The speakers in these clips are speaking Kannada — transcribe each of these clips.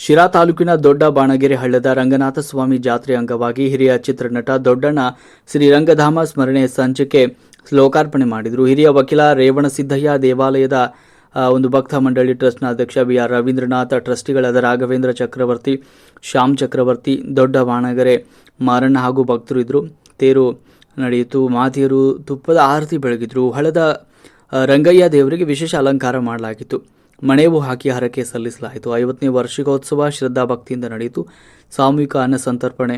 ಶಿರಾ ತಾಲೂಕಿನ ದೊಡ್ಡ ಬಾಣಗೆರೆ ಹಳ್ಳದ ರಂಗನಾಥ ಸ್ವಾಮಿ ಜಾತ್ರೆ ಅಂಗವಾಗಿ ಹಿರಿಯ ಚಿತ್ರನಟ ದೊಡ್ಡಣ್ಣ ಶ್ರೀರಂಗಧಾಮ ಸ್ಮರಣೆ ಸಂಚಿಕೆ ಲೋಕಾರ್ಪಣೆ ಮಾಡಿದರು. ಹಿರಿಯ ವಕೀಲ ರೇವಣಸಿದ್ದಯ್ಯ ದೇವಾಲಯದ ಒಂದು ಭಕ್ತ ಮಂಡಳಿ ಟ್ರಸ್ಟ್ನ ಅಧ್ಯಕ್ಷ ಬಿ ಆರ್ ರವೀಂದ್ರನಾಥ, ಟ್ರಸ್ಟಿಗಳಾದ ರಾಘವೇಂದ್ರ ಚಕ್ರವರ್ತಿ, ಶ್ಯಾಮ್ ಚಕ್ರವರ್ತಿ ದೊಡ್ಡ ಬಾಣಗೆರೆ ಮಾರಣ್ಣ ಹಾಗೂ ಭಕ್ತರು ಇದ್ದರು ತೇರು ನಡೆಯಿತು. ಮಾತೆಯರು ತುಪ್ಪದ ಆರತಿ ಬೆಳಗಿದ್ರು. ಹಳದ ರಂಗಯ್ಯ ದೇವರಿಗೆ ವಿಶೇಷ ಅಲಂಕಾರ ಮಾಡಲಾಗಿತ್ತು. ಮಣೇವು ಹಾಕಿ ಹರಕೆ ಸಲ್ಲಿಸಲಾಯಿತು. ಐವತ್ತನೇ ವಾರ್ಷಿಕೋತ್ಸವ ಶ್ರದ್ಧಾ ಭಕ್ತಿಯಿಂದ ನಡೆಯಿತು. ಸಾಮೂಹಿಕ ಅನ್ನ ಸಂತರ್ಪಣೆ,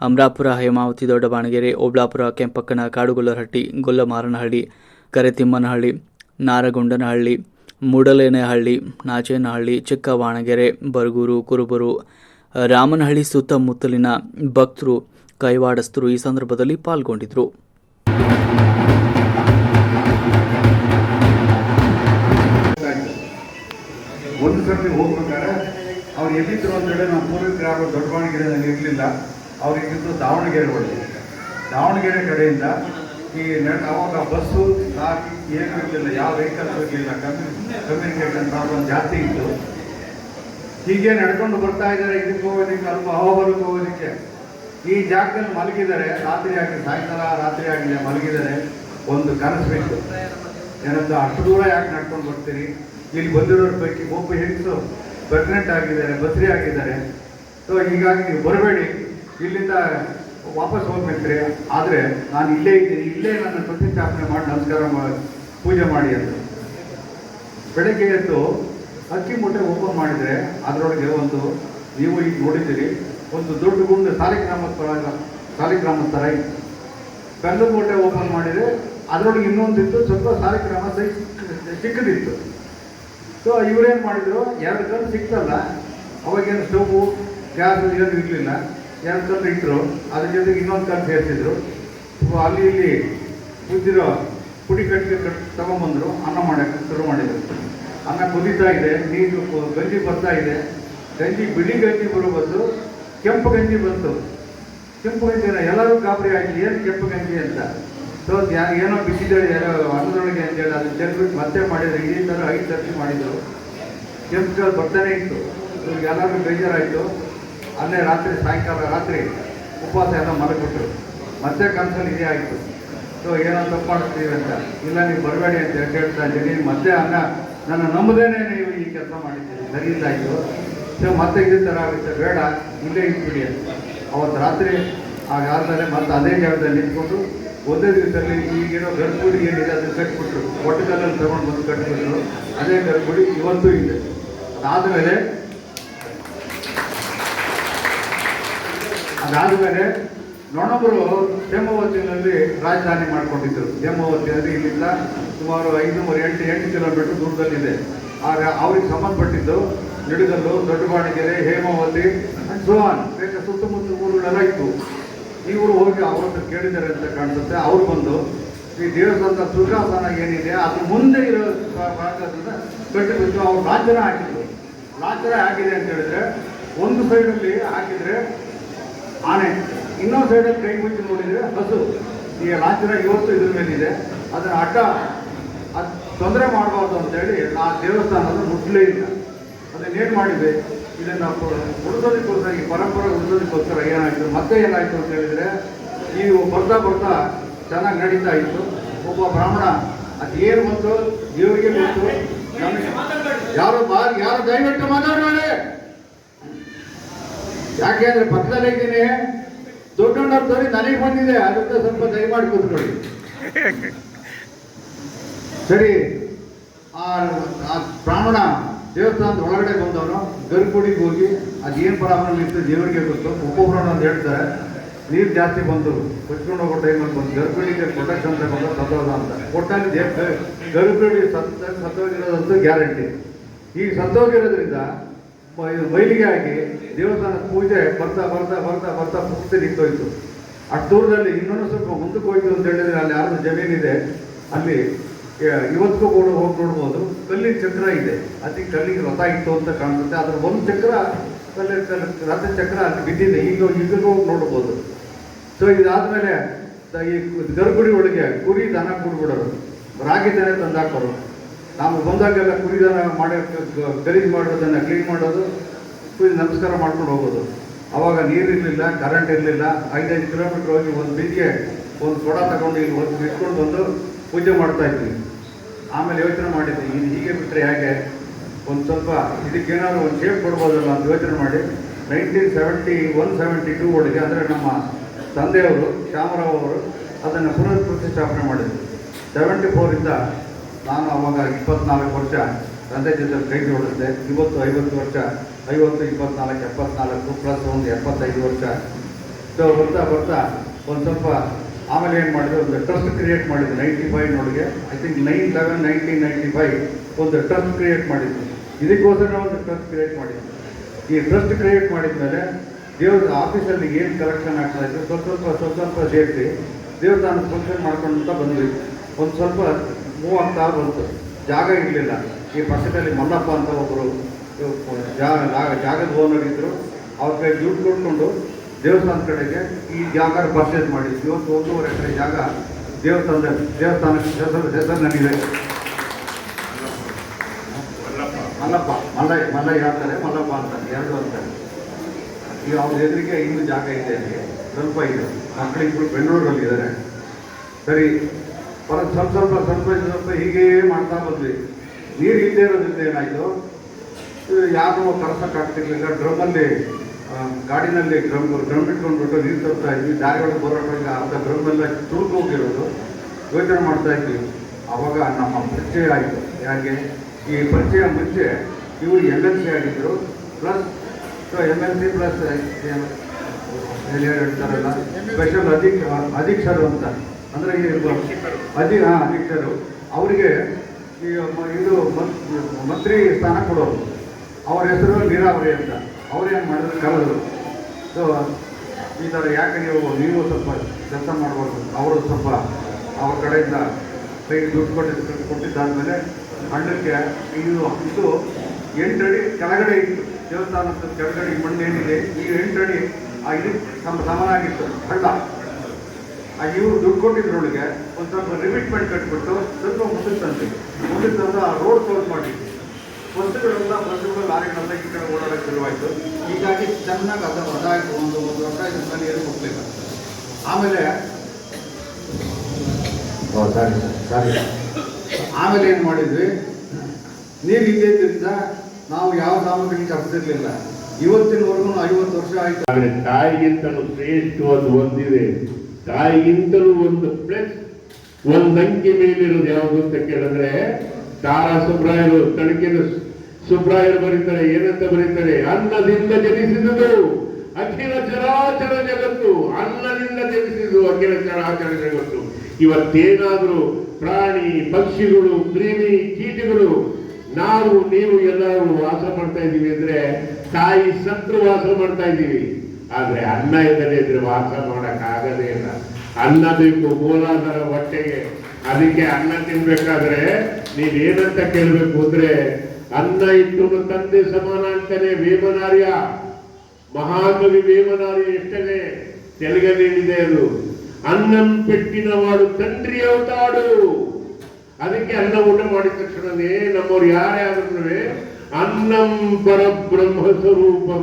ಅಮರಾಪುರ, ಹೇಮಾವತಿ, ದೊಡ್ಡಬಾಣಗೆರೆ, ಓಬ್ಳಾಪುರ, ಕೆಂಪಕ್ಕನ, ಕಾಡುಗೊಲ್ಲರಹಟ್ಟಿ, ಗೊಲ್ಲಮಾರನಹಳ್ಳಿ, ಕರೆತಿಮ್ಮನಹಳ್ಳಿ, ನಾರಗೊಂಡನಹಳ್ಳಿ, ಮೂಡಲೇನಹಳ್ಳಿ, ನಾಚೇನಹಳ್ಳಿ, ಚಿಕ್ಕವಾಣಗೆರೆ, ಬರಗೂರು, ಕುರುಬರು, ರಾಮನಹಳ್ಳಿ ಸುತ್ತಮುತ್ತಲಿನ ಭಕ್ತರು ಕೈವಾಡಸ್ಥರು ಈ ಸಂದರ್ಭದಲ್ಲಿ ಪಾಲ್ಗೊಂಡಿದ್ದರು. ಒಂದು ಸರ್ತಿ ಹೋಗ್ಬೇಕಾದ್ರೆ ಅವ್ರು ಎಲ್ಲಿದ್ರು ಅಂತೇಳಿ ನಮ್ಮ ಪೂರ್ವಿಕರು ಯಾರು ದೊಡ್ಡಬಾಣಗೆರೆಯಲ್ಲಿ ಇರಲಿಲ್ಲ ಅವ್ರಿಗಿದ್ದು ದಾವಣಗೆರೆ ಒಳಗೆ ದಾವಣಗೆರೆ ಕಡೆಯಿಂದ ಈ ನಡ್, ಅವಾಗ ಬಸ್ಸು ಸಾಕಿ ಏನು ಇರಲಿಲ್ಲ ಯಾವ ವೆಹಿಕಲ್ಸ್ ಇರಲಿಲ್ಲ ಕಮ್ಯು ಕಮ್ಯುನಿಕೇಷನ್ ಒಂದು ಜಾತಿ ಇತ್ತು. ಹೀಗೆ ನಡ್ಕೊಂಡು ಬರ್ತಾ ಇದ್ದಾರೆ, ಇದಕ್ಕೆ ಹೋಗೋದಕ್ಕೆ ಅಲ್ಪ ಹವಾಮಾನಕ್ಕೆ ಹೋಗೋದಕ್ಕೆ. ಈ ಜಾಗದಲ್ಲಿ ಮಲಗಿದ್ದಾರೆ, ರಾತ್ರಿ ಆಗಿದೆ ಸಾಯಂಕಾಲ, ರಾತ್ರಿ ಆಗಿದೆ ಮಲಗಿದ್ದಾರೆ, ಒಂದು ಕನಸು ಬೇಕು. ಏನಂತ, ಅಷ್ಟು ದೂರ ಯಾಕೆ ನಡ್ಕೊಂಡು ಬರ್ತೀರಿ? ಇಲ್ಲಿ ಬಂದಿರೋರ ಪೈಕಿ ಒಬ್ಬ ಹೆಂಗಸು ಪ್ರೆಗ್ನೆಂಟ್ ಆಗಿದ್ದಾರೆ ಬಸ್ರಿ ಆಗಿದ್ದಾರೆ. ಸೊ ಹೀಗಾಗಿ ನೀವು ಬರಬೇಡಿ. ಇಲ್ಲಿಂದ ವಾಪಸ್ ಹೋಗ್ಬೇಕ್ರಿ. ಆದರೆ ನಾನು ಇಲ್ಲೇ ಇದ್ದೀನಿ. ಇಲ್ಲೇ ನನ್ನ ಪ್ರತಿಷ್ಠಾಪನೆ ಮಾಡಿ, ನಮಸ್ಕಾರ ಮಾಡಿ ಪೂಜೆ ಮಾಡಿ ಅಂತ. ಬೆಳಗ್ಗೆ ಎದ್ದು ಅಕ್ಕಿ ಮೂಟೆ ಓಪನ್ ಮಾಡಿದರೆ ಅದರೊಳಗೆ ಒಂದು, ನೀವು ಈಗ ನೋಡಿದ್ದೀರಿ, ಒಂದು ದೊಡ್ಡ ಗುಂಡು ಸಾಲಿಗ್ರಾಮಸ್ಥಳ ಸಾಲಿಗ್ರಾಮಸ್ಥರ ಇತ್ತು ಬೆಲ್ಲದ ಮೂಟೆ ಓಪನ್ ಮಾಡಿದರೆ ಅದರೊಳಗೆ ಇನ್ನೊಂದಿತ್ತು, ಸ್ವಲ್ಪ ಸಾಲಿಗ್ರಾಮ ಸೈಜ್ ಚಿಕ್ಕದಿತ್ತು. ಸೊ ಇವರೇನು ಮಾಡಿದ್ರು? ಎರಡು ಕಲ್ಲು ಸಿಕ್ತಲ್ಲ? ಅವಾಗೇನು ಸ್ಟೌವು ಗ್ಯಾಸ್ ಏನು ಇರಲಿಲ್ಲ. ಎರಡು ಕಲ್ಲು ಇಟ್ಟರು ಅದ್ರ ಜೊತೆಗೆ ಇನ್ನೊಂದು ಕಲ್ಲು ಸೇರಿಸಿದ್ರು. ಅಲ್ಲಿ ಇಲ್ಲಿ ಉದ್ದಿರೋ ಪುಡಿ ಕಟ್ಟಿ ಕಟ್ ತಗೊಂಬಂದರು. ಅನ್ನ ಮಾಡೋಕ್ಕೆ ಶುರು ಮಾಡಿದರು. ಅನ್ನ ಕುದೀತಾ ಇದೆ, ನೀರು ಗಂಜಿ ಬರ್ತಾ ಇದೆ. ಗಂಜಿ, ಬಿಳಿ ಗಂಜಿ ಬರೋ ಬದಲು ಕೆಂಪು ಗಂಜಿ ಬಂತು. ಕೆಂಪು ಗಂಜಿನ ಎಲ್ಲರೂ ಗಾಬರಿ ಆಗಿ ಏನು ಕೆಂಪು ಗಂಜಿ ಅಂತ? ಸೊ ಏನೋ ಬಿಸಿದೆ ಯಾರೋ ಅನ್ನದೊಳಗೆ ಅಂತೇಳಿ ಅದನ್ನ ಚೆಲ್ಬಿಟ್ಟು ಮತ್ತೆ ಮಾಡಿದ್ರು. ಇಡೀ ಥರ ಐದು ಸರ್ಚ್ ಮಾಡಿದರು. ಕೆಂಪು ಕಲ್ ಬರ್ತಾನೆ ಇತ್ತು. ಇವ್ರಿಗೆ ಎಲ್ಲರೂ ಬೇಜಾರಾಯಿತು. ಅಲ್ಲೇ ರಾತ್ರಿ, ಸಾಯಂಕಾಲ ರಾತ್ರಿ ಉಪವಾಸ ಎಲ್ಲ ಮಲಗಿಬಿಟ್ರು ಮತ್ತೆ ಕನಸಲ್ಲಿ ಇದೇ ಆಯಿತು. ಸೊ ಏನೋ ತಪ್ಪು ಮಾಡ್ತೀವಿ ಅಂತ. ಇಲ್ಲ, ನೀವು ಬರಬೇಡಿ ಅಂತ ಹೇಳ್ತಾ ಇದ್ದೀನಿ. ಮತ್ತೆ ಅನ್ನ ನನ್ನ ನಂಬದೇನೆ ನೀವು ಈ ಕೆಲಸ ಮಾಡಿದ್ದೀರಿ. ಸರಿ ಇಲ್ಲ ಇದು ಸೊ ಮತ್ತೆ ಇದೇ ಥರ ಆಗುತ್ತೆ. ಬೇಡ, ಇಲ್ಲೇ ಇಟ್ಬಿಡಿ ಅಂತ. ಅವತ್ತು ರಾತ್ರಿ ಆಗಾದ್ಮೇಲೆ ಮತ್ತೆ ಅದೇ ಜಾಗದಲ್ಲಿ ನಿಂತ್ಕೊಂಡು ಒಂದೇ ದಿವಸದಲ್ಲಿ ಈಗೇನೋ ಗರ್ಭಗುಡಿ ಏನಿದೆ ಅದನ್ನು ಕಟ್ಬಿಟ್ರು. ಒಟ್ಟುಕಲ್ಲಲ್ಲಿ ತಗೊಂಡು ಬಂದು ಕಟ್ಬಿಟ್ರು. ಅದೇ ಗರ್ಭಗುಡಿ ಇವತ್ತು ಇದೆ. ಅದಾದಮೇಲೆ ಅದಾದಮೇಲೆ ನೊಣಬರು ಹೇಮಾವತಿನಲ್ಲಿ ರಾಜಧಾನಿ ಮಾಡಿಕೊಂಡಿದ್ದರು. ಹೇಮಾವತಿಯಲ್ಲಿ ಇಲ್ಲಿಂದ ಸುಮಾರು ಐನೂರು ಎಂಟು ಎಂಟು ಕಿಲೋಮೀಟರ್ ದೂರದಲ್ಲಿದೆ. ಆಗ ಅವ್ರಿಗೆ ಸಂಬಂಧಪಟ್ಟಿದ್ದು ನಿಡಗಲ್ಲು, ದೊಡ್ಡಬಾಣಗೆರೆ, ಹೇಮಾವತಿ ಸೋಹಾನ್ ಬೇಗ ಸುತ್ತಮುತ್ತ ಊರುಗಳೆಲ್ಲ ಇತ್ತು. ಇವರು ಹೋಗಿ ಅವ್ರ ಹತ್ರ ಕೇಳಿದ್ದಾರೆ ಅಂತ ಕಾಣಿಸುತ್ತೆ. ಅವ್ರು ಬಂದು, ಈ ದೇವಸ್ಥಾನದ ಸುಖಾಸನ ಏನಿದೆ, ಅದು ಮುಂದೆ ಇರೋ ಭಾಗದಿಂದ ಕಟ್ಟಿ ಕಟ್ಟಿಬಿಟ್ಟು ಅವ್ರು ಲಾಂಛನ ಹಾಕಿದ್ರು. ಲಾಂಛನ ಆಗಿದೆ ಅಂತ ಹೇಳಿದ್ರೆ, ಒಂದು ಸೈಡಲ್ಲಿ ಹಾಕಿದ್ರೆ ಆನೆ, ಇನ್ನೊಂದು ಸೈಡಲ್ಲಿ ಕೈ ಮುಚ್ಚಿ ನೋಡಿದರೆ ಹಸು. ಈ ಲಾಂಛನ ಇವತ್ತು ಇದ್ರ ಮೇಲಿದೆ. ಅದರ ಅಡ್ಡ, ಅದು ತೊಂದರೆ ಮಾಡಬಾರ್ದು ಅಂತೇಳಿ ಆ ದೇವಸ್ಥಾನದ ಮುಟ್ಲೇ ಇಲ್ಲ. ಅದನ್ನೇನು ಮಾಡಿದೆ? ಇದನ್ನು ಉಳಿಸೋದಕ್ಕೋಸ್ಕರ ಈ ಪರಂಪರೆ ಉಳಿಸೋದಕ್ಕೋಸ್ಕರ ಏನಾಯಿತು, ಮತ್ತೆ ಏನಾಯಿತು ಅಂತ ಹೇಳಿದರೆ, ಈ ಬರ್ತಾ ಬರ್ತಾ ಚೆನ್ನಾಗಿ ನಡೀತಾ ಇತ್ತು. ಒಬ್ಬ ಬ್ರಾಹ್ಮಣ, ಅದು ಏನು ಬಂತು ದೇವರಿಗೆ ಬಂತು ಯಾರು ಬಾರಿ, ಯಾರು ದಯವಿಟ್ಟು ಮಾತಾಡೋಣ ಯಾಕೆ ಅಂದ್ರೆ ಪಕ್ಕದಲ್ಲೇ ಇದ್ದೀನಿ. ದೊಡ್ಡ ತೋರಿ ನನಗೆ ಬಂದಿದೆ, ಅದಕ್ಕೆ ಸ್ವಲ್ಪ ದಯಮಾಡಿ ಕೂತ್ಕೊಳ್ಳಿ. ಸರಿ ಆ ಬ್ರಾಹ್ಮಣ ದೇವಸ್ಥಾನದ ಒಳಗಡೆ ಬಂದವನು ಗರ್ಗುಡಿಗೆ ಹೋಗಿ ಅದು ಏನು ಪ್ರಾಬ್ಲಮ್ ಇತ್ತು ದೇವರಿಗೆ ಗೊತ್ತು. ಒಬ್ಬೊಬ್ಬರು ಅಂತ ಹೇಳ್ತಾರೆ. ನೀರು ಜಾಸ್ತಿ ಬಂದು ಕೊಚ್ಕೊಂಡು ಹೋಗೋ ಟೈಮಲ್ಲಿ ಬಂದು ಗರ್ಭಿಣಿಗೆ ಪ್ರೊಟೆಕ್ಷನ್ ತಗೊಂಡು ಸತ್ತೋದ ಅಂತ. ಒಟ್ಟಾಗಿ ಗರ್ಭಿಣಿ ಸತ್ತ ಸತ್ತೋಗಿರೋದಂತೂ ಗ್ಯಾರಂಟಿ ಈಗ ಸತ್ತೋಗಿರೋದ್ರಿಂದ ಇದು ಮೈಲಿಗೆ ಆಗಿ ದೇವಸ್ಥಾನ ಪೂಜೆ ಬರ್ತಾ ಬರ್ತಾ ಬರ್ತಾ ಬರ್ತಾ ಪೂರ್ತಿ ನಿಂತೋಯ್ತು. ಅಷ್ಟು ದೂರದಲ್ಲಿ ಇನ್ನೊಂದು ಸ್ವಲ್ಪ ಮುಂದಕ್ಕೆ ಹೋಯ್ತು ಅಂತ ಹೇಳಿದ್ರೆ ಅಲ್ಲಿ ಯಾರ್ದು ಜಮೀನಿದೆ. ಅಲ್ಲಿ ಇವತ್ತಿಗೂ ಕೂಡ ಹೋಗಿ ನೋಡ್ಬೋದು. ಕಲ್ಲಿನ ಚಕ್ರ ಇದೆ. ಅತಿ ಕಲ್ಲಿಗೆ ರಥ ಇತ್ತು ಅಂತ ಕಾಣಿಸುತ್ತೆ ಅದರ ಒಂದು ಚಕ್ರ ಕಲ್ಲಿ ರಥ ಚಕ್ರ ಅಲ್ಲಿ ಬಿದ್ದಿದೆ. ಈಗ ಈಗ ಹೋಗಿ ನೋಡ್ಬೋದು. ಸೊ ಇದಾದ್ಮೇಲೆ ಈ ಗರ್ಭುಡಿ ಒಳಗೆ ಕುರಿ ದನ ಕೊಡ್ಬಿಡೋರು. ರಾಗಿ ದನ ತಂದಾಕೋರು ನಾವು ಬಂದಾಗೆಲ್ಲ ಕುರಿ ದನ ಮಾಡಿ ಗಲೀಜು ಮಾಡೋದನ್ನ ಕ್ಲೀನ್ ಮಾಡೋದು, ಕುರಿ ನಮಸ್ಕಾರ ಮಾಡ್ಕೊಂಡು ಹೋಗೋದು. ಅವಾಗ ನೀರಿರಲಿಲ್ಲ ಕರೆಂಟ್ ಇರಲಿಲ್ಲ. ಐದೈದು ಕಿಲೋಮೀಟ್ರ್ ಹೋಗಿ ಒಂದು ಬೀದಿಗೆ ಒಂದು ಕೊಡ ತಗೊಂಡು ಇಲ್ಲಿ ಒಂದು ಬಿಟ್ಕೊಂಡು ಬಂದು ಪೂಜೆ ಮಾಡ್ತಾ ಇದ್ವಿ. ಆಮೇಲೆ ಯೋಚನೆ ಮಾಡಿದ್ದೆ ಇದು ಹೀಗೆ ಬಿಟ್ಟರೆ ಹೇಗೆ? ಒಂದು ಸ್ವಲ್ಪ ಇದಕ್ಕೇನಾದ್ರು ಒಂದು ಶೇಪ್ ಕೊಡ್ಬೋದಲ್ಲ ಅಂತ ಯೋಚನೆ ಮಾಡಿ nineteen seventy one seventy two ಒಳಗೆ ಅಂದರೆ ನಮ್ಮ ತಂದೆಯವರು ಶ್ಯಾಮರಾವ್ ಅವರು ಅದನ್ನು ಪುನರ್ ಪ್ರತಿಷ್ಠಾಪನೆ ಮಾಡಿದ್ರು ಸೆವೆಂಟಿ ಫೋರಿಂದ ನಾನು ಅವಾಗ ಇಪ್ಪತ್ನಾಲ್ಕು ವರ್ಷ ತಂದೆ ಜೊತೆ ಕೈ ಜೋಡಿಸಿದೆ, ಇವತ್ತು ಐವತ್ತು ವರ್ಷ, ಐವತ್ತು, ಇಪ್ಪತ್ನಾಲ್ಕು, ಎಪ್ಪತ್ನಾಲ್ಕು ಪ್ಲಸ್ ಒಂದು ಎಪ್ಪತ್ತೈದು ವರ್ಷ. ಸೊ ಬರ್ತಾ ಬರ್ತಾ ಒಂದು ಸ್ವಲ್ಪ ಆಮೇಲೆ ಏನು ಮಾಡಿದ್ರು, ಒಂದು ಟ್ರಸ್ಟ್ ಕ್ರಿಯೇಟ್ ಮಾಡಿದ್ರು ninety ಫೈವ್ನೊಳಗೆ I think nine eleven nineteen ninety five ಒಂದು ಟ್ರಸ್ಟ್ ಕ್ರಿಯೇಟ್ ಮಾಡಿದ್ರು. ಇದಕ್ಕೋಸ್ಕರ ಒಂದು ಟ್ರಸ್ಟ್ ಕ್ರಿಯೇಟ್ ಮಾಡಿದ್ರು. ಈ ಟ್ರಸ್ಟ್ ಕ್ರಿಯೇಟ್ ಮಾಡಿದ ಮೇಲೆ ದೇವ್ರ ಆಫೀಸಲ್ಲಿ ಏನು ಕಲೆಕ್ಷನ್ ಆಗ್ತಾ ಇತ್ತು, ಸ್ವಲ್ಪ ಸ್ವಲ್ಪ ಸ್ವಲ್ಪ ಸ್ವಲ್ಪ ಸೇರಿಸಿ ದೇವಸ್ಥಾನ ಫಂಕ್ಷನ್ ಮಾಡ್ಕೊಂತ ಬಂದ್ವಿ. ಒಂದು ಸ್ವಲ್ಪ ಮೂವ್ ಆಗ್ತಾ ಬಂತು. ಜಾಗ ಇರಲಿಲ್ಲ. ಈ ಪಕ್ಕದಲ್ಲಿ ಮಲ್ಲಪ್ಪ ಅಂತ ಒಬ್ಬರು ಜಾಗದ ಓನರ್ ಇದ್ದರು ಅವ್ರ ಕೈ ದುಡ್ಡು ಕೊಟ್ಕೊಂಡು ದೇವಸ್ಥಾನ ಕಡೆಗೆ ಈ ಜಾಗ ಪರ್ಚೇಸ್ ಮಾಡಿದ್ವಿ. ಇವತ್ತು ಒಂದೂವರೆ ಎಕರೆ ಜಾಗ ದೇವಸ್ಥಾನದ ದೇವಸ್ಥಾನಕ್ಕೆ ಹೆಸರು ಹೆಸರಿನಲ್ಲಿದೆ ಮಲ್ಲಪ್ಪ. ಮಲ್ಲ ಮಲ್ಲ ಹೇಳ್ತಾರೆ, ಮಲ್ಲಪ್ಪ ಅಂತಾರೆ, ಎರಡು ಅಂತಾರೆ. ಈಗ ಅವ್ರ ಎದುರಿಗೆ ಇನ್ನೂ ಜಾಗ ಇದೆ ಅಲ್ಲಿ, ಸ್ವಲ್ಪ ಇದೆ. ಮಕ್ಕಳಿಬ್ಬರು ಬೆಂಗಳೂರಲ್ಲಿ ಇದ್ದಾರೆ. ಸರಿ ಪರ ಸ್ವಲ್ಪ ಸ್ವಲ್ಪ ಸ್ವಲ್ಪ ಸ್ವಲ್ಪ ಹೀಗೇ ಮಾಡ್ತಾ ಬಂದ್ವಿ. ನೀರು ಇಲ್ಲದೆ ಇರೋದ್ರಿಂದ ಏನಾಯಿತು? ಯಾರು ಕರ್ಸೋಕ್ಕಾಗ್ತಿರ್ಲಿಲ್ಲ ಡ್ರಮ್ಮಲ್ಲಿ ಗಾಡಿನಲ್ಲಿ ಡ್ರಮ್ ಡ್ರಮ್ ಇಟ್ಕೊಂಡ್ಬಿಟ್ಟು ನೀರು ತರ್ತಾ ಇದ್ವಿ. ದಾರಿ ಒಳಗೆ ಬರೋಟ್ರಾಗ ಅರ್ಧ ಡ್ರಮ್ಮೆಲ್ಲ ತುಳುಕು ಹೋಗಿರೋದು. ಯೋಚನೆ ಮಾಡ್ತಾ ಇದ್ವಿ. ಅವಾಗ ನಮ್ಮ ಪರಿಚಯ ಆಯಿತು. ಯಾಕೆ? ಈ ಪರಿಚಯ ಮುಂಚೆ ಇವರು ಎಂ ಎಲ್ ಸಿ ಆಗಿದ್ದರು plus M L C plus ಹೇಳ್ತಾರಲ್ಲ? ಸ್ಪೆಷಲ್ ಅಧಿಕ ಅಧೀಕ್ಷರು ಅಂತ. ಅಂದರೆ ಈ ಅಧಿ ಹಾಂ, ಅಧೀಕ್ಷರು. ಅವರಿಗೆ ಈ ಇದು ಮಂತ್ರಿ ಸ್ಥಾನ ಕೊಡೋರು. ಅವ್ರ ಹೆಸರು ನೀರಾವರಿ ಅಂತ. ಅವ್ರೇನು ಮಾಡಿದ್ರು? ಕರೆದ್ರು. ಸೊ ಈ ಥರ ಯಾಕೆ ನೀವು ನೀವು ಸ್ವಲ್ಪ ಕೆಲಸ ಮಾಡ್ಬೋದು ಅವರು ಸ್ವಲ್ಪ ಅವ್ರ ಕಡೆಯಿಂದ ಕೈಗೆ ದುಡ್ಡು ಕೊಟ್ಟಿದ್ದು ಕೊಟ್ಟಿದ್ದಾದಮೇಲೆ ಹಣ್ಣಕ್ಕೆ ಇದು ಇದು ಅಡಿ ಕೆಳಗಡೆ ಇತ್ತು. ದೇವಸ್ಥಾನದ ಕೆಳಗಡೆ ಮಣ್ಣು ಏನಿದೆ, ಈ ಎಂಟಡಿ ಆ ಇದು ಸಮ ಸಮನಾಗಿತ್ತು, ಹಳ್ಳ. ಆ ಇವರು ದುಡ್ಡು ಕೊಟ್ಟಿದ್ರೊಳಗೆ ಒಂದು ಸ್ವಲ್ಪ ರಿಮಿಟ್ಮೆಂಟ್ ಕಟ್ಬಿಟ್ಟು ಸ್ವಲ್ಪ ಮುಂದೆ ತಂದ್ವಿ ಮುಂದೆ ಆ ರೋಡ್ ಕ್ಲೋಸ್ ಮಾಡಿದ್ವಿ ಬಸ್ಸುಗಳೆಲ್ಲ ಬಸ್ಸುಗಳು ಲಾರಿಗಳೆಲ್ಲ ಈ ಕಡೆ ಓಡಾಡಕ್ಕೆ ಶುರುವಾಯಿತು. ಹೀಗಾಗಿ ಚೆನ್ನಾಗಿ ಅದ ಅದಾಯಿತು ಒಂದು ಒಂದು ವರ್ಷ ಇದನ್ನ ನೀರು ಹೋಗ್ಲಿಲ್ಲ ಆಮೇಲೆ ಓ ಸಾರಿ ಸಾರಿ. ಆಮೇಲೆ ಏನು ಮಾಡಿದ್ವಿ? ನೀರು ಇದ್ದಿದ್ದರಿಂದ ನಾವು ಯಾವ ಸಾಮಗ್ರಿ ತರಿಸಿರ್ಲಿಲ್ಲ ಇವತ್ತಿನವರೆಗೂ ಐವತ್ತು ವರ್ಷ ಆಯ್ತು. ಆದರೆ ತಾಯಿಗಿಂತಲೂ ಶ್ರೇಷ್ಠವಾದ ಒಂದಿದೆ. ತಾಯಿಗಿಂತಲೂ ಒಂದು ಪ್ಲಸ್ ಒಂದು ಅಂಕಿ ಮೇಲಿರೋದು ಯಾವುದು ಅಂತ ಕೇಳಿದ್ರೆ ತಾರಾ ಸುಬ್ರಾಯರು ತಡಕಿನ ಸುಬ್ರಾಯರು ಬರೀತಾರೆ, ಏನಂತ ಬರೀತಾರೆ? ಅನ್ನದಿಂದ ಜನಿಸಿದುದು ಅಖಿಲ ಚರಾಚರ ಜಗತ್ತು. ಅನ್ನದಿಂದ ಜನಿಸಿದು ಅಖಿಲ ಚರಾಚರ ಜಗತ್ತು. ಇವತ್ತೇನಾದ್ರೂ ಪ್ರಾಣಿ, ಪಕ್ಷಿಗಳು, ಕ್ರಿಮಿ ಕೀಟಗಳು, ನಾವು, ನೀವು ಎಲ್ಲರೂ ವಾಸ ಮಾಡ್ತಾ ಇದ್ದೀವಿ ಅಂದ್ರೆ ತಾಯಿ ಸತ್ರು ವಾಸ ಮಾಡ್ತಾ ಇದ್ದೀವಿ. ಆದ್ರೆ ಅನ್ನ ಇಲ್ಲದೆ ಇದ್ರೆ ವಾಸ ಮಾಡಕ್ ಆಗದೇ ಇಲ್ಲ. ಅನ್ನ ಬೇಕು ಮೂಲಾಧಾರ ಹೊಟ್ಟೆಗೆ. ಅದಕ್ಕೆ ಅನ್ನ ತಿನ್ಬೇಕಾದ್ರೆ ನೀವೇನಂತ ಕೇಳ್ಬೇಕು ಅಂದ್ರೆ ಅನ್ನ ಇಟ್ಟು ತಂದೆ ಸಮಾನ ಅಂತಾನೆ ವೇಮನಾರ್ಯ. ಮಹಾಕವಿ ವೇಮನಾರ್ಯ ಎಷ್ಟನೇ ತೆಲುಗ ನೀಡಿದೆ ಅದು. ಅನ್ನಂ ಪೆಟ್ಟಿನವಾಡು ತಂಡ್ರಿ ಅವತಾಡು. ಅದಕ್ಕೆ ಅನ್ನ ಊಟ ಮಾಡಿದ ತಕ್ಷಣನೇ ನಮ್ಮವ್ರು ಯಾರೇ ಆದ್ರೂ ಅನ್ನಂ ಪರಬ್ರಹ್ಮ ಸ್ವರೂಪಂ,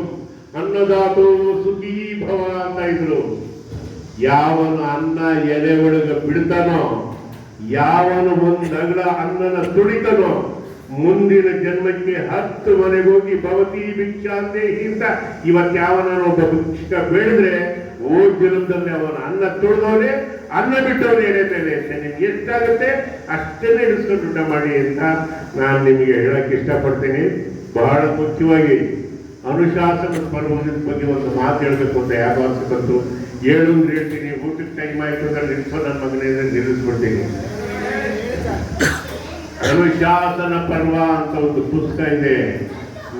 ಅನ್ನದಾತೋ ಸುಖೀ ಭವ ಅಂತ ಇದ್ರು. ಯಾವನು ಅನ್ನ ಎಲೆ ಒಳಗ ಬಿಡ್ತಾನೋ, ಯಾವನು ಒಂದು ಅನ್ನನ ತುಳಿತಾನೋ ಮುಂದಿನ ಜನ್ಮಕ್ಕೆ ಹತ್ತು ಮನೆಗೆ ಹೋಗಿ ಭವತಿ ಭಿಕ್ಷಾಂತೆ ಹಿಂತ ಇವತ್ತು ಯಾವನ ಒಬ್ಬ ಭಿಕ್ಷಕ ಬೇಡಿದ್ರೆ ಓ ಜನದಲ್ಲಿ ಅವನ ಅನ್ನ ತುಳಿದವನೇ, ಅನ್ನ ಬಿಟ್ಟವನೇ ಎಡೆ ಮೇಲೆ ನಿಮ್ಗೆ ಎಷ್ಟಾಗುತ್ತೆ? ಅಷ್ಟೇ ಇಡಿಸ್ಕೊಂಡು ಊಟ ಮಾಡಿ ಅಂತ ನಾನು ನಿಮಗೆ ಹೇಳಕ್ ಇಷ್ಟಪಡ್ತೀನಿ. ಬಹಳ ಮುಖ್ಯವಾಗಿ ಅನುಶಾಸನ ಪರ್ವದ ಬಗ್ಗೆ ಒಂದು ಮಾತು ಹೇಳಬೇಕು ಅಂತ ಯಾವಾಗ ಬಂತು. ಏಳು ಹೇಳ್ತೀನಿ. ಊಟಕ್ಕೆ ಟೈಮ್ ಆಯಿತು ಅಂದ್ರೆ ನಿಲ್ಸೋ ನನ್ನ ಮಗನೇ ನಿಲ್ಲಿಸ್ಬಿಡ್ತೀನಿ. ಅನುಶಾಸನ ಪರ್ವ ಅಂತ ಒಂದು ಪುಸ್ತಕ ಇದೆ.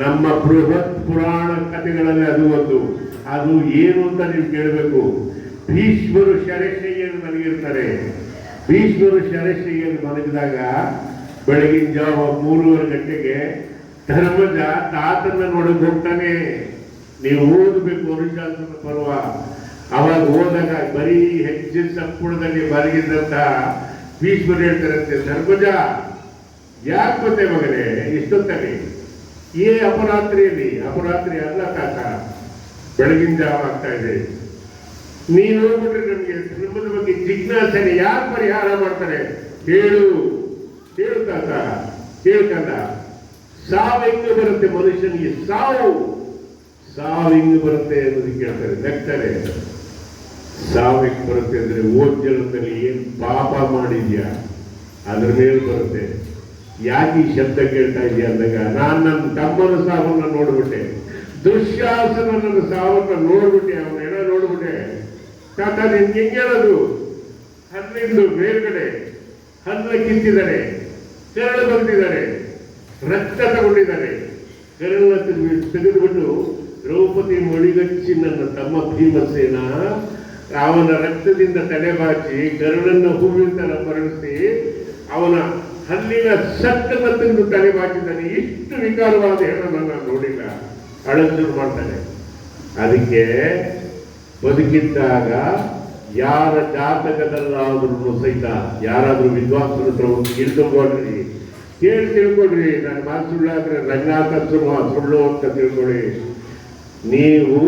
ನಮ್ಮ ಬೃಹತ್ ಪುರಾಣ ಕಥೆಗಳಲ್ಲಿ ಅದು ಒಂದು. ಅದು ಏನು ಅಂತ ನೀವು ಕೇಳಬೇಕು. ಭೀಷ್ಮರು ಶರಶಯ್ಯರು ಮಲಗಿರ್ತಾರೆ ಭೀಷ್ಮರು ಶರಶಯ್ಯರು ಮಲಗಿದಾಗ ಬೆಳಗಿನ ಜಾವ ಮೂರುವರೆ ಗಂಟೆಗೆ ಧರ್ಮಜ ತಾತನ್ನ ನೋಡಕ್ ಹೋಗ್ತಾನೆ. ನೀವು ಓದಬೇಕು ಅನುಶಾಸನ ಪರ್ವ ಅವಾಗ ಹೋದಾಗ ಬರೀ ಹೆಚ್ಚಿನ ಸಂಪುಟದಲ್ಲಿ ಬರಗಿದ್ದಂತ ಭೀಷ್ಮರು ಹೇಳ್ತಾರಂತೆ, ಧರ್ಮಜ ಯಾಕೆ ಬಂದೆ ಮಗನೇ? ಇಷ್ಟೊತ್ತಲ್ಲಿ. ಈ ಅಪರಾತ್ರಿಯಲ್ಲಿ, ಅಪರಾತ್ರಿ ಅಲ್ಲ ತಾತ, ಬೆಳಗಿನ ಜಾವ ಆಗ್ತಾ ಇದೆ. ನೀನು ಹೋಗ್ಬಿಟ್ರೆ ನಮಗೆ ಧರ್ಮದ ಬಗ್ಗೆ ಜಿಜ್ಞಾಸನೆ ಯಾರು ಪರಿಹಾರ ಮಾಡ್ತಾರೆ? ಹೇಳು. ಹೇಳು ತಾತ ಹೇಳ್ಕಂದ ಸಾವು ಹೆಂಗೆ ಬರುತ್ತೆ ಮನುಷ್ಯನಿಗೆ? ಸಾವು. ಸಾವು ಹೆಂಗೆ ಬರುತ್ತೆ ಅನ್ನೋದು ಕೇಳ್ತಾರೆ ನಗ್ತಾರೆ ಸಾವು ಹೆಂಗೆ ಬರುತ್ತೆ ಅಂದ್ರೆ ಓದ್ ಜನ್ಮದಲ್ಲಿ ಏನು ಪಾಪ ಮಾಡಿದ್ಯಾ? ಅದ್ರ ಮೇಲೆ ಬರುತ್ತೆ. ಯಾಕೆ ಈ ಶಬ್ದ ಕೇಳ್ತಾ ಇದೆಯಾ ಅಂದಾಗ, ನಾನು ನನ್ನ ತಮ್ಮನ ಸಾವನ್ನ ನೋಡ್ಬಿಟ್ಟೆ. ದುಶ್ಯಾಸನ ನನ್ನ ಸಾವನ್ನ ನೋಡ್ಬಿಟ್ಟೆ, ಅವನ ಹೆಣ ನೋಡ್ಬಿಟ್ಟೆ. ತಾತ ನಿನ್ಗೆ ಹೆಂಗೇಳೋದು ಹನ್ನೆಂದು ಮೇಲ್ಗಡೆ ಹಲ್ಲ ಕಿತ್ತಿದ್ದಾರೆ, ತೆರಳು ಬಂದಿದ್ದಾರೆ, ರಕ್ತ ತಗೊಂಡಿದ್ದಾರೆ. ಕೆರಳ ತೆಗೆದುಬಿಟ್ಟು ದ್ರೌಪದಿ ಮಳಿಗಚ್ಚಿ ನನ್ನ ತಮ್ಮ ಭೀಮಸೇನ ಅವನ ರಕ್ತದಿಂದ ತಲೆಬಾಚಿ ಕರುಳನ್ನು ಹೂವಿನ ತರ ಮರಳಿಸಿ ಅವನ ಹಲ್ಲಿನ ತಿಂದು ತಲೆ ಬಾಚಿದ್ದಾನೆ ಇಷ್ಟು ವಿಕಾರವಾದ ಹೆಣ್ಣನ್ನು ನಾನು ನೋಡಿಲ್ಲ. ಅಳಂಚೂರು ಮಾಡ್ತಾನೆ. ಅದಕ್ಕೆ ಬದುಕಿದ್ದಾಗ ಯಾರ ಜಾತಕದಲ್ಲಾದ್ರೂ ಸಹಿತ ಯಾರಾದರೂ ವಿದ್ವಾಂಸರ ಹತ್ರ ಒಂದು ತಿಳ್ಕೊಳ್ರಿ ಕೇಳಿ ತಿಳ್ಕೊಳ್ರಿ. ನನ್ನ ಮಾತು ಸುಳ್ಳಾದ್ರೆ ರಂಗಾತ ಸುಳ್ಳು ಸುಳ್ಳು ಅಂತ ತಿಳ್ಕೊಳ್ಳಿ ನೀವು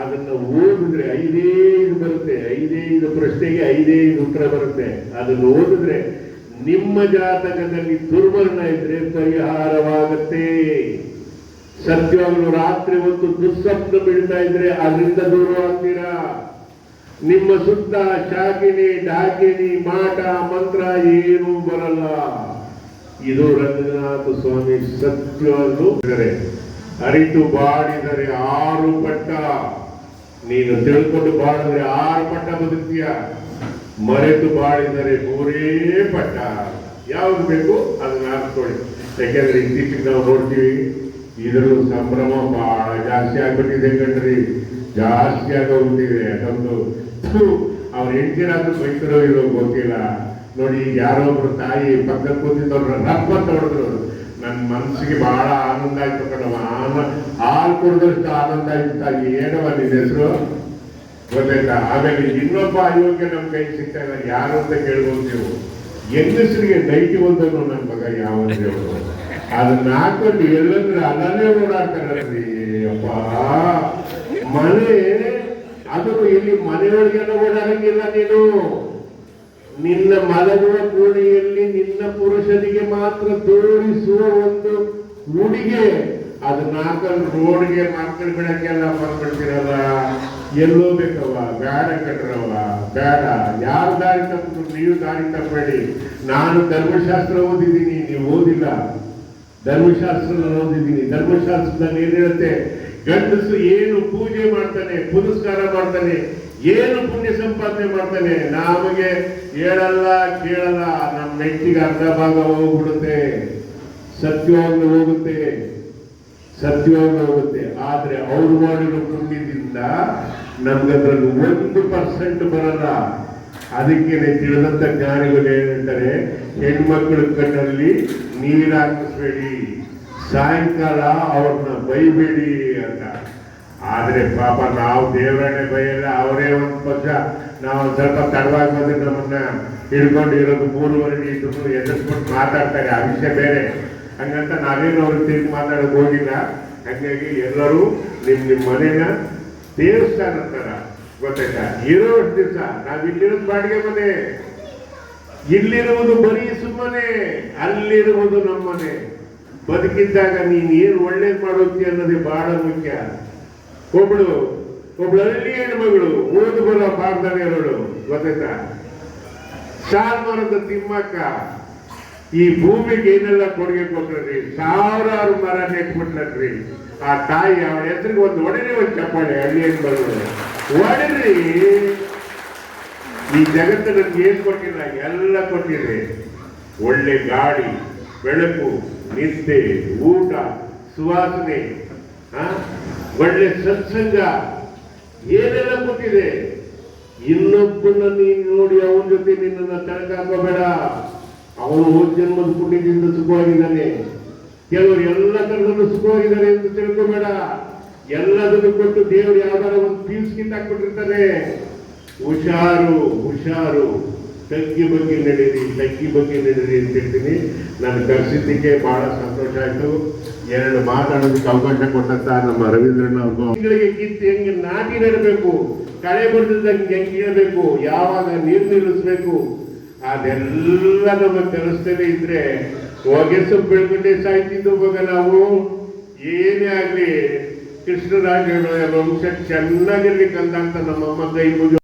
ಅದನ್ನ ಓದಿದ್ರೆ ಐದೇ ಇದು ಬರುತ್ತೆ. ಐದೇ ಇದು ಪ್ರಶ್ನೆಗೆ ಐದೇ ಇದು ಉತ್ತರ ಬರುತ್ತೆ. ಅದನ್ನು ಓದಿದ್ರೆ ನಿಮ್ಮ ಜಾತಕದಲ್ಲಿ ದುರ್ವರ್ಣ ಇದ್ರೆ ಪರಿಹಾರವಾಗತ್ತೆ. ಸತ್ಯವಾಗಲು ರಾತ್ರಿ ಹೊತ್ತು ದುಸ್ಸಪ್ನ ಬೀಳ್ತಾ ಇದ್ರೆ ಅದರಿಂದ ದೂರವಾಗ್ತೀರಾ ನಿಮ್ಮ ಸುತ್ತ ಶಾಕಿನಿ ಡಾಕಿನಿ ಮಾಟ, ಮಂತ್ರ ಏನೂ ಬರಲ್ಲ. ಇದು ರಂಗನಾಥ ಸ್ವಾಮಿ ಸತ್ಯವನ್ನು. ಅರಿತು ಬಾಡಿದರೆ ಆರು ಪಟ್ಟ. ನೀನು ತಿಳ್ಕೊಂಡು ಬಾಡಿದ್ರೆ ಆರು ಪಟ್ಟ ಬದುಕ್ತೀಯ? ಮರೆತು ಬಾಳಿದರೆ ಮೂರೇ ಪಟ್ಟ. ಯಾವ್ದು ಬೇಕು ಅದನ್ನ ಹಾಕ್ಕೊಳ್ಳಿ. ಯಾಕೆಂದ್ರೆ ಇತ್ತೀಚೆಗೆ ನಾವು ನೋಡ್ತೀವಿ, ಇದ್ರಲ್ಲೂ ಸಂಭ್ರಮ ಬಹಳ ಜಾಸ್ತಿ ಆಗ್ಬಿಟ್ಟಿದೆ ಕಣ್ರಿ. ಜಾಸ್ತಿ ಆಗೋಗ್ಬಿಟ್ಟಿದೆ ಯಾಕಂದು ಅವ್ರ ಹೆಂಡತಿರಾದ್ರೂ ಮೈಸೂರು ಇರೋ ಗೊತ್ತಿಲ್ಲ. ನೋಡಿ ಯಾರೋ ಒಬ್ರು ತಾಯಿ ಪಕ್ಕ ಕೂತಿದ್ದವ್ರು ರಪ್ಪ ತೊಡಿದ್ರು ನನ್ನ ಮನಸ್ಸಿಗೆ ಬಹಳ ಆನಂದ ಆಯ್ತು ಕಣವ ಆನ ಹಾಲು ಕುಡಿದಷ್ಟು ಆನಂದ ಆಯ್ತು ತಾಯಿ. ಏನವ ನಿನ್ನ ಹೆಸರು? ಗೊತ್ತಾಯ್ತಾ? ಆಮೇಲೆ ಇನ್ನೊಬ್ಬ ಅಯೋಗ್ಯ ನಮ್ಮ ಕೈ ಸಿಗ್ತಾ ಇಲ್ಲ, ಯಾರು ಅಂತ ಕೇಳ್ಬೋದು ನೀವು? ಹೆಂಗಸರಿಗೆ ನೈಟಿ ಒಂದನ್ನು ನನ್ನ ಮಗ ಯಾವ ಅದನ್ನ ಹಾಕೊಂಡು ಎಲ್ಲಂದ್ರೆ ಅದನ್ನೇ ಓಡಾಡ್ತಾರಲ್ರಿ ಅಪ್ಪ ಮನೆ, ಅದು ಇಲ್ಲಿ ಮನೆಯೊಳಗೆಲ್ಲ ಓಡಾಡಂಗಿಲ್ಲ ನೀನು. ನಿನ್ನ ಮಲಗುವ ಕೋಣೆಯಲ್ಲಿ ನಿನ್ನ ಪುರುಷನಿಗೆ ಮಾತ್ರ ತೋರಿಸುವ ಒಂದು ಉಡಿಗೆ. ಅದನ್ನ ಹಾಕೊಂಡು ರೋಡ್ಗೆ ಮಾತ್ರ ಬಿಡಕ್ಕೆಲ್ಲ ಬಂದ್ಬಿಡ್ತೀರಲ್ಲ ಎಲ್ಲೋ ಬೇಕವ ಬೇಡ ಕಟ್ರವ ಬೇಡ ಯಾರು ದಾರಿ ತಪ್ಪು ನೀವು ದಾರಿ ತಪ್ಪಬೇಡಿ ನಾನು ಧರ್ಮಶಾಸ್ತ್ರ ಓದಿದ್ದೀನಿ, ನೀವು ಓದಿಲ್ಲ. ಧರ್ಮಶಾಸ್ತ್ರ ಓದಿದ್ದೀನಿ. ಧರ್ಮಶಾಸ್ತ್ರದಲ್ಲಿ ಏನ್ ಹೇಳುತ್ತೆ? ಗಂಡಸು ಏನು ಪೂಜೆ ಮಾಡ್ತಾನೆ ಪುರಸ್ಕಾರ ಮಾಡ್ತಾನೆ, ಏನು ಪುಣ್ಯ ಸಂಪಾದನೆ ಮಾಡ್ತಾನೆ, ನಮಗೆ ಹೇಳಲ್ಲ, ಕೇಳಲ್ಲ. ನಮ್ಮ ಹೆಂಡತಿಗೆ ಅರ್ಧ ಭಾಗ ಹೋಗ್ಬಿಡುತ್ತೆ. ಸತ್ಯವಾಗಿ ಹೋಗುತ್ತೆ. ಸತ್ಯವಾಗಿ ಹೋಗುತ್ತೆ. ಆದ್ರೆ ಅವ್ರು ಮಾಡಿರೋ ಪುಣ್ಯದಿಂದ ನಮ್ಗೆ ಅದ್ರಲ್ಲಿ ಒಂದು ಪರ್ಸೆಂಟ್ ಬರಲ್ಲ. ಅದಕ್ಕೆ ತಿಳಿದಂತ ಜ್ಞಾನಿಗಳು ಏನಂತಾರೆ, ಹೆಣ್ಮಕ್ಳ ಕಣ್ಣಲ್ಲಿ ನೀರು ಹಾಕಿಸ್ಬೇಡಿ. ಸಾಯಂಕಾಲ ಅವ್ರನ್ನ ಬೈಬೇಡಿ ಅಂತ. ಆದ್ರೆ ಪಾಪ ನಾವು ದೇವರನ್ನೇ ಬೈಯಲ್ಲ, ಅವರೇ ಒಂದು ಪಕ್ಷ. ನಾವು ಸ್ವಲ್ಪ ತಡವಾಗಿ ಬಂದ್ರೆ ನಮ್ಮನ್ನ ಹಿಡ್ಕೊಂಡು ಇರೋದು ಮೂರುವರೆ ಇದ್ರು ಎದುರಿಸ್ಬಿಟ್ಟು ಮಾತಾಡ್ತಾರೆ, ಆ ವಿಷಯ ಬೇರೆ. ಹಂಗಂತ ನಾವೇನು ಅವ್ರಿಗೆ ತಿರುಗಿ ಮಾತಾಡೋಕೆ ಹೋಗಿಲ್ಲ. ಹಾಗಾಗಿ ಎಲ್ಲರೂ ನಿಮ್ಮ ನಿಮ್ಮ ಮನೇನ ದೇವಸ್ಥಾನ ತರ ಗೊತ್ತಾಯ್ತಾ? ಇರೋ ದಿವಸ ನಾವ್ ಇಲ್ಲಿರೋದು ಬಾಡಿಗೆ ಮನೆ, ಇಲ್ಲಿರುವುದು ಬರೀ ಸುಮ್ಮನೆ, ಅಲ್ಲಿರುವುದು ನಮ್ಮನೆ. ಬದುಕಿದ್ದಾಗ ನೀನು ಏನು ಒಳ್ಳೇದು ಮಾಡೋತಿ ಅನ್ನೋದೇ ಬಹಳ ಮುಖ್ಯ. ಒಬ್ಳು ಒಬ್ಳು ಹಳ್ಳಿ ಹೆಣ್ಮಗಳು, ಓದು ಬರೋ ಇರೋಳು ಗೊತ್ತಾಯ್ತಾ? ಶಾಲ್ಮರದ ತಿಮ್ಮಕ್ಕ, ಈ ಭೂಮಿಗೆ ಏನೆಲ್ಲ ಕೊಡುಗೆ ಕೊಟ್ರಿ ಸಾವಿರಾರು ಮರ ನೆಟ್ಬಿಟ್ಲನ್ರಿ ಆ ತಾಯಿ ಅವಳ ಎದುರಿಗೆ ಒಂದು ಒಡನೆ ಒಂದು ಚಪ್ಪಾಳೆ ಹಳ್ಳಿ ಬರ್ತದೆ ಒಡರಿ ಈ ಜಗತ್ತು ನಮ್ಗೆ ಏನ್ ಕೊಟ್ಟಿಲ್ಲ, ಎಲ್ಲ ಕೊಟ್ಟಿದೆ. ಒಳ್ಳೆ ಗಾಡಿ ಬೆಳಕು, ನಿದ್ದೆ, ಊಟ, ಸುವಾಸನೆ? ಒಳ್ಳೆ ಸತ್ಸಂಗ, ಏನೆಲ್ಲ ಕೊಟ್ಟಿದೆ? ಇನ್ನೊಬ್ಬನ ನೀನು ನೋಡಿ ಅವನ ಜೊತೆ ನಿನ್ನನ್ನು ತಳಕಾಕೋಬೇಡ ಅವನು ಜನ್ಮದ ಪುಣ್ಯದಿಂದ ಸುಖವಾಗಿದ್ದಾನೆ. ಕೆಲವರು ಎಲ್ಲ ತರದಲ್ಲೂ ಸುಖವಾಗಿದ್ದಾರೆ ಎಂದು ತಿಳ್ಕೋಬೇಡ ಎಲ್ಲದನ್ನು ಕೊಟ್ಟು ದೇವರು ಯಾವ್ದಾರ ಒಂದು ಪೀಸ್ ಕೊಟ್ಟಿರ್ತಾರೆ ಹುಷಾರು ಹುಷಾರು. ತಗ್ಗಿ ಬಗ್ಗೆ ನಡೀರಿ, ತಗ್ಗಿ ಬಗ್ಗೆ ನಡೀರಿ ಅಂತ ಹೇಳ್ತೀನಿ. ನಾನು ಕರೆಸಿದ್ದಕ್ಕೆ ಬಹಳ ಸಂತೋಷ ಆಯ್ತು. ಎರಡು ಮಾತಾಡೋದಕ್ಕೆ ಅವಕಾಶ ಕೊಟ್ಟಂತ ನಮ್ಮ ರವೀಂದ್ರಣ್ಣ ತಿಂಗಳಿಗೆ ಕಿತ್ತು ಹೆಂಗೆ ನಾಟಿ ನೆಡಬೇಕು, ಕಳೆ ಬಡ್ದಂಗೆ ಹೆಂಗೆ ಇಡಬೇಕು ಯಾವಾಗ ನೀರು ನಿಲ್ಲಿಸ್ಬೇಕು, ಅದೆಲ್ಲ ನಮ್ಮ ಕೆಲಸದಲ್ಲೇ ಇದ್ರೆ ಹೊಗೆ ಸೊಪ್ಪು ಬೆಳ್ಕೊಂಡೆ ಸಾಯ್ತಿದ್ದು ಇವಾಗ ನಾವು ಏನೇ ಆಗ್ಲಿ ಕೃಷ್ಣರಾಜ ವಂಶ ಚೆನ್ನಾಗಿರ್ಬೇಕಂತ ನಮ್ಮ ಅಮ್ಮ ಕೈ ಮುಗಿ